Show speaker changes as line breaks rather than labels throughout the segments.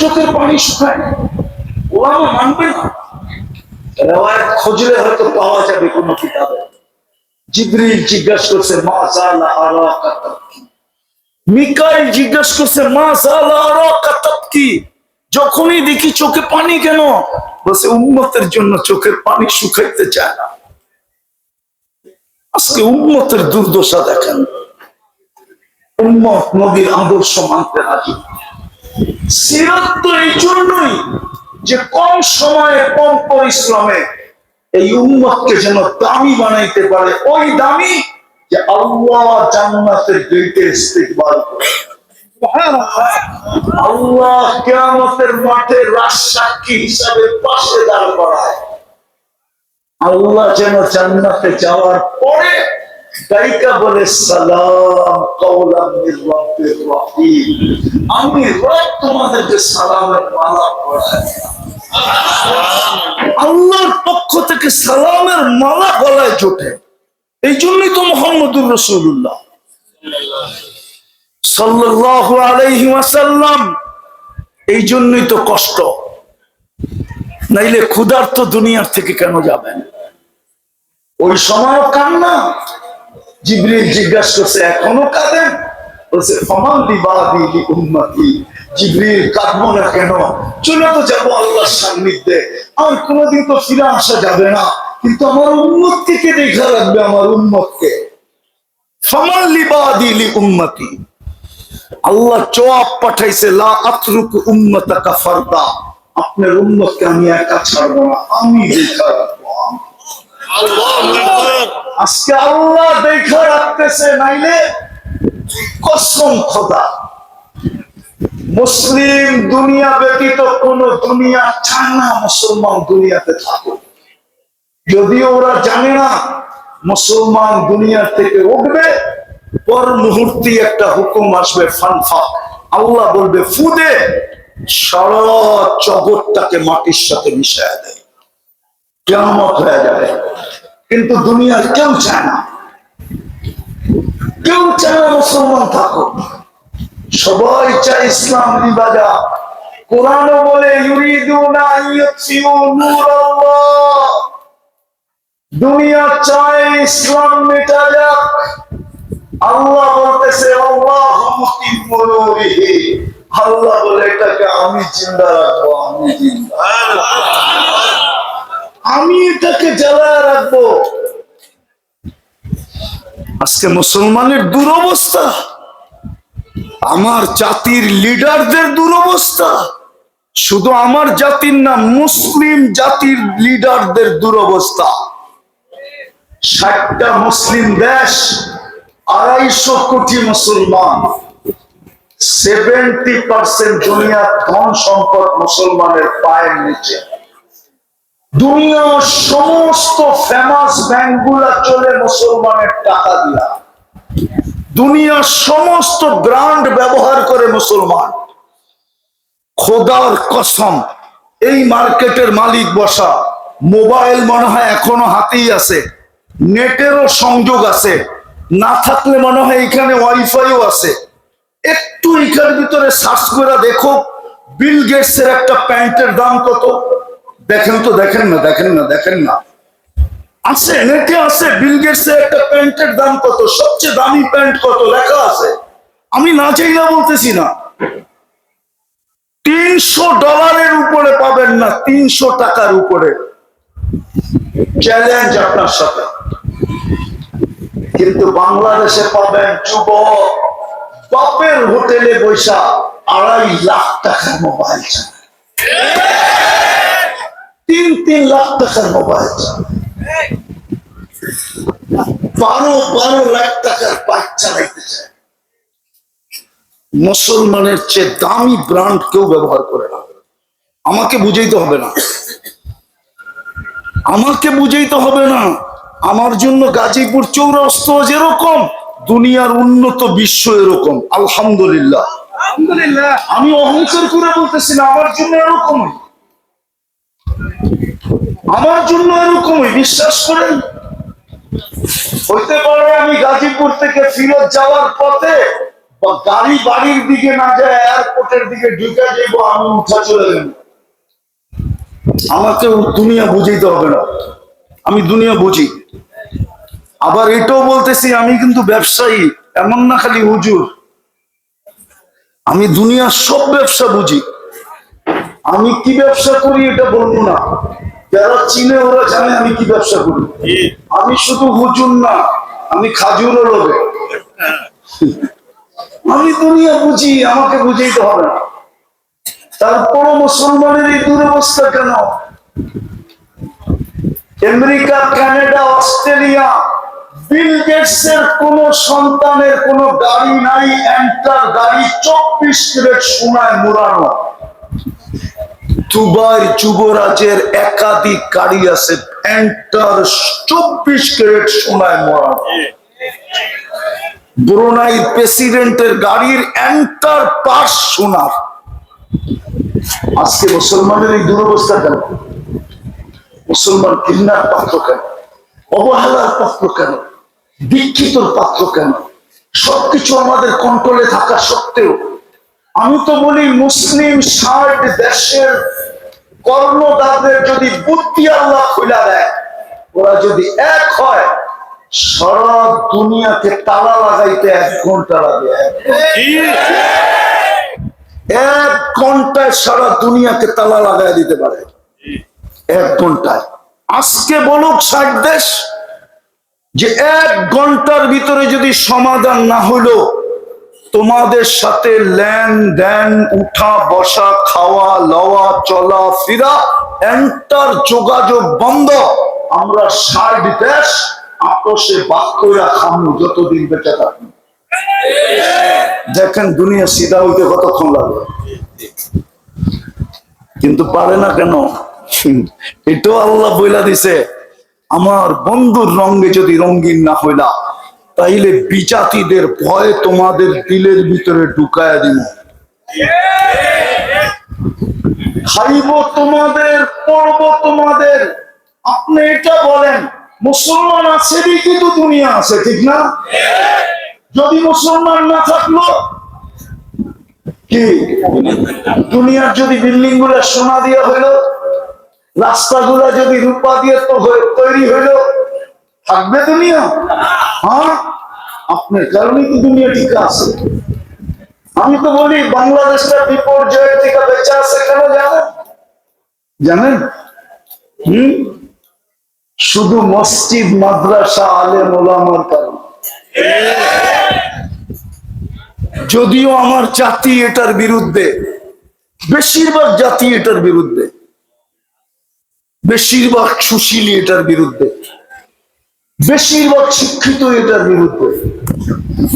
চোখের পানি শুকায়। মানবে না। রেওয়ায়ত খুঁজলে হয়তো পাওয়া যাবে কোনো কিতাবে। জিজ্ঞাসা করছে, মা জালা মিকাইল জিজ্ঞাসা করছে, মা জালা তাবকি যখনই দেখি চোখে পানি কেন? বলছে উন্মতের জন্য চোখের পানি শুকাইতে চায় না। আজকে উন্মতের দুর্দশা দেখেন। উম্মত নদীর আদর্শ মানতে রাজি। না। সিরাত তো এই জন্যই যে কম সময়ে কম পরিশ্রমে এই উম্মতকে যেন দামি বানাইতে পারে, ওই দামি যে আল্লাহ জান্নাতের গেটে আল্লাহ কিয়ামতের মাঠে রাজসাক্ষী হিসাবে পাশে দাঁড় করায় আল্লাহ যেন জান্নাতে যাওয়ার পরে গায়িকা বলে, সালাম আমি তোমাদেরকে সালামের মালা পড়াই আল্লাহর পক্ষ থেকে সালামের মালা গলায় জোটে। এই জন্যই তো মোহাম্মদুর রসুল্লাহ আলাইহি ওয়াসাল্লাম, এই জন্যই তো কষ্ট। নাইলে ক্ষুধার্ত দুনিয়ার থেকে কেন যাবেন? ওই সময় কান্না। জিবরিল জিজ্ঞাসা করছে, এখনও কাঁদেন? বলছে, ফমান দিবাদি উম্মতি। জিবরিল কাঁদবো না কেন? চলে তো যাব আল্লাহর সান্নিধ্যে। আর কোনোদিন তো ফিরে আসা যাবে না। কিন্তু আমার উম্মতকে কে দেখা রাখবে, আমার উম্মতকে। ফমান লিবাদি লি উম্মতি। আল্লাহ জবাব পাঠাইছে, লা আতরুক উম্মতাকা ফারদা। আপনার উম্মতকে আমি একা ছাড়বো না, আমি দেখা আজকে আল্লাহ দেখা রাখতেছে, নাইলে কসম খোদা। মুসলিম দুনিয়া ব্যতীত কোন দুনিয়া চায় না মুসলমান দুনিয়াতে থাকুক। যদিও ওরা জানে না, মুসলমান দুনিয়া থেকে উঠবে, পর মুহূর্তে একটা হুকুম আসবে ফানফা আল্লাহ বলবে, ফুদে সারা জগৎটাকে মাটির সাথে মিশায় দেয় কেমত হয়ে যাবে। কিন্তু দুনিয়ার কেউ চায় না। কেউ চায় না মুসলমান থাকুক। সবাই চায় ইসলাম নিবাজা কোরআনও বলে দুনিয়া চায় ইসলাম মেটা যাক আল্লাহ বলতেছে, আল্লাহ বলে, এটাকে আমি জিন্দা রাখব, আমি জিন্দা আমি এটাকে জ্বালায় রাখব। আজকে মুসলমানের দুরবস্থা, আমার জাতির লিডারদের দুরবস্থা, শুধু আমার জাতির না, মুসলিম জাতির লিডারদের দুরবস্থা। ষাটটা মুসলিম দেশ, আড়াইশো কোটি মুসলমান সেভেন্টি পার্সেন্ট দুনিয়ার ধন সম্পদ মুসলমানের পায়ের নিচে। দুনিয়ার সমস্ত ফেমাস ব্যাংকগুলা চলে মুসলমানের টাকা দিয়া। দুনিয়ার সমস্ত ব্র্যান্ড ব্যবহার করে মুসলমান। খোদার কসম, এই মার্কেটের মালিক বসা, মোবাইল মনে হয় এখনও হাতেই আছে, নেটেরও সংযোগ আছে, না থাকলে মনে হয় এখানে ওয়াইফাইও আছে। একটু এখানের ভিতরে সার্চ করে দেখো বিল গেটস এর একটা প্যান্টের দাম কত? দেখেন তো, দেখেন না দেখেন না দেখেন না। আছে, নেটে আছে বিল গেটস একটা প্যান্টের দাম কত? সবচেয়ে দামি প্যান্ট কত? লেখা আছে। আমি না চাইলে বলতেছি না। তিনশো ডলারের উপরে পাবেন না, তিনশো টাকার উপরে। চ্যালেঞ্জ আপনার সাথে। কিন্তু বাংলাদেশে পাবেন যুবক, বাপের হোটেলে বৈশা আড়াই লাখ টাকার মোবাইল। তিন লাখ টাকার মোবাইল। বারো বারো লাখ টাকার বাইক চালাইতে চায়। মুসলমানের চেয়ে দামি ব্র্যান্ড কেউ ব্যবহার করে না। আমাকে বুঝাইতে হবে না। আমাকে বুঝাইতে হবে না। আমার জন্য গাজীপুর চৌরাস্ত যেরকম দুনিয়ার উন্নত বিশ্ব এরকম। আলহামদুলিল্লাহ।
আলহামদুলিল্লাহ।
আমি অহংকার করে বলতেছি না আমার জন্য এরকমই। আমার জন্য এরকমই, বিশ্বাস করেন? হইতে পারে আমি গাজীপুর থেকে ফিরত যাওয়ার পথে গাড়ি বাড়ির দিকে না যায় এয়ারপোর্টের দিকে ঢুকে যাইবো, আমি উঠা চলে গেল আমাকে দুনিয়া বুঝাইতে হবে না। আমি দুনিয়া বুঝি। আবার এটাও বলতেছি, আমি কিন্তু ব্যবসায়ী, এমন না খালি হুজুর। আমি দুনিয়ার সব ব্যবসা বুঝি। আমি কি ব্যবসা করি এটা বলব না। যারা চিনে ওরা জানে আমি কি ব্যবসা করি। আমি শুধু হুজুর না আমি খাজুরও লোকে আমি দুনিয়া বুঝি আমাকে বুঝাইতে হবে না। তারপরও মুসলমানের এই দুরবস্থা কেন? America Canada Australia Bill Gates এর কোন সন্তানের কোন গাড়ি নাই এন্টার গাড়ি চব্বিশ ক্যারেট সোনায় মোড়ানো। দুবাই যুবরাজের একাধিক গাড়ি আছে। চব্বিশ ক্যারেট সোনায় মোড়ানো ব্রুনাই প্রেসিডেন্টের গাড়ির সোনার। আজকে মুসলমানের এই দুরবস্থা কেন? মুসলমান ঘৃণার পাত্র কেন? অবহেলার পাত্র কেন? দীক্ষিতর পাত্র কেন? সবকিছু আমাদের কন্ট্রোলে থাকা সত্ত্বেও আমি তো বলি মুসলিম ষাট দেশের কর্ণদারদের যদি বুদ্ধি আল্লাহ খুলে দেয় ওরা যদি এক হয় সারা দুনিয়াকে তালা লাগাইতে এক ঘণ্টা লাগে। এক ঘন্টায় সারা দুনিয়াকে তালা লাগাই দিতে পারে। এক ঘন্টায়। আজকে বলুক ষাট দেশ যে এক ঘণ্টার ভিতরে যদি সমাধান না হলো তোমাদের সাথে লেন দেন, উঠা, বসা, খাওয়া, লওয়া, চলা, ফিরা, এন্টার যোগাযোগ বন্ধ। আমরা ষাট দেশ আপোষে বাক্যরা খামু, যতদিন বেঁচে থাকি দেখেন দুনিয়া সিধা হইতে কতক্ষণ লাগবে কিন্তু পারে না কেন? এটাও আল্লাহ বইলা দিছে, আমার বন্ধুর রঙ্গে যদি রঙ্গিন না হইলা তাইলে বিজাতিদের ভয় তোমাদের দিলের ভিতরে ঢুকায় দিব। খাইব তোমাদের, পড়ব তোমাদের। আপনি এটা বলেন, মুসলমান আছে দেখি তো দুনিয়া আছে, ঠিক না? যদি মুসলমান না থাকল, কি? দুনিয়ার যদি বিল্ডিংগুলা সোনা দিয়ে হইল, রাস্তাগুলা যদি রূপা দিয়ে তৈরি হইল থাকবে দুনিয়া? হ্যাঁ? আপনার কারণেই তো দুনিয়া ঠিক আছে। আমি তো বলি, বাংলাদেশটা বিপর্যয়ের থেকে বেঁচে আছে কেন জানেন? জানেন? হম? শুধু মসজিদ, মাদ্রাসা আলে মোলামার কারণ। যদিও আমার জাতি এটার বিরুদ্ধে, বেশিরভাগ জাতি এটার বিরুদ্ধে, বেশিরভাগ সুশীলী এটার বিরুদ্ধে। বেশিরভাগ শিক্ষিত এটার বিরুদ্ধে।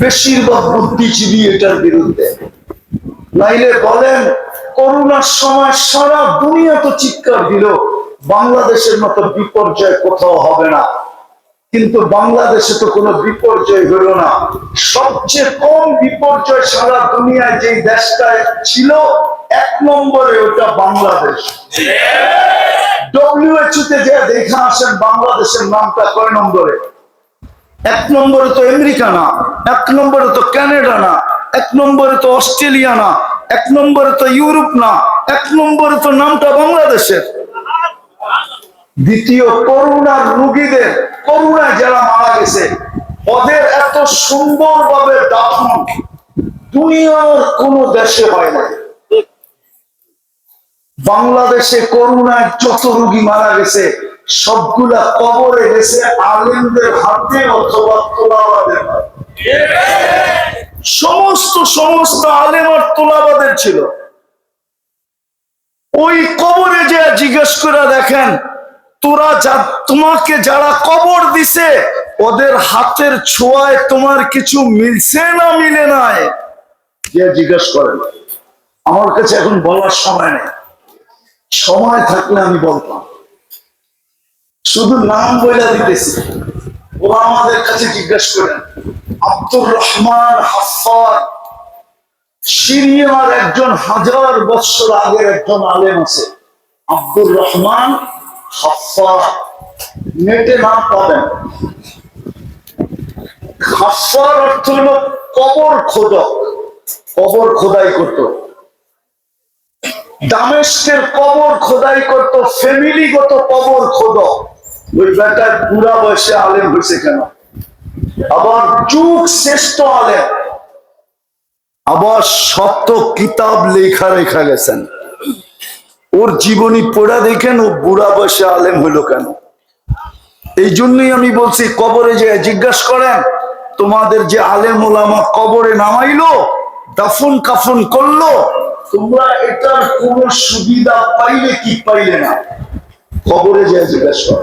বেশিরভাগ বুদ্ধিজীবী এটার বিরুদ্ধে। নাইলে বলেন, করোনার সময় সারা দুনিয়া তো চিৎকার দিল, বাংলাদেশের মতো বিপর্যয় কোথাও হবে না। কিন্তু বাংলাদেশে তো কোনো বিপর্যয় হলো না। সবচেয়ে কম বিপর্যয় সারা দুনিয়ায় যে দেশটায় ছিল, এক নম্বরে ওটা বাংলাদেশ। ডব্লিউএচও তে যে দেখা আসেন, বাংলাদেশের নামটা কয় নম্বরে? এক নম্বরে তো আমেরিকা না, এক নম্বরে তো কানাডা না, এক নম্বরে তো অস্ট্রেলিয়া না, এক নম্বরে তো ইউরোপ না, এক নম্বরে তো নামটা বাংলাদেশের। দ্বিতীয় করোনার রুগীদের করোনায় যারা মারা গেছে, ওদের এত সুন্দরভাবে দাফন দুনিয়ার কোন দেশে হয় না বাংলাদেশে করোনায় যত রোগী মারা গেছে, সবগুলা কবরে গেছে আলেমদের হাতে অথবা তোলাবাদের সমস্ত সমস্ত আলেম আর তোলাবাদের ছিল। ওই কবরে যে জিজ্ঞেস করে দেখেন তোরা যা, তোমাকে যারা কবর দিছে, ওদের হাতের ছোঁয়ায় তোমার কিছু মিলছে না মিলে নাই? যে জিজ্ঞেস করেন আমার কাছে এখন বলার সময় নেই। সময় থাকলে আমি বলতাম। শুধু নাম বইলা দিতেছি। ওরা আমাদের কাছে জিজ্ঞেস করেন আব্দুর রহমান হাফার সিরিয়ার একজন হাজার বছর আগের একজন আলেম আছে। আব্দুর রহমান নেটে নাম পাবেন। অর্থ হলো কবর খোদক কবর খোদাই করত। দামেস্কের কবর খোদাই করত, ফ্যামিলিগত কবর খোদক ওই বেটার পুরা বয়সে আলেম হয়েছে কেন? আবার যুগ শ্রেষ্ঠ আলেম। আবার সত্য কিতাব লেখা রেখা গেছেন। ওর জীবনী পড়া দেখেন ও বুড়া বয়সে আলেম হইল কেন? এই জন্যই আমি বলছি, কবরে যে জিজ্ঞাসা করেন, তোমাদের যে আলেম ওলামা কবরে নামাইলো, দাফন কাফন করল, তোমরা এটার কোন সুবিধা পাইলে কি পাইলে না? কবরে যে জিজ্ঞাসা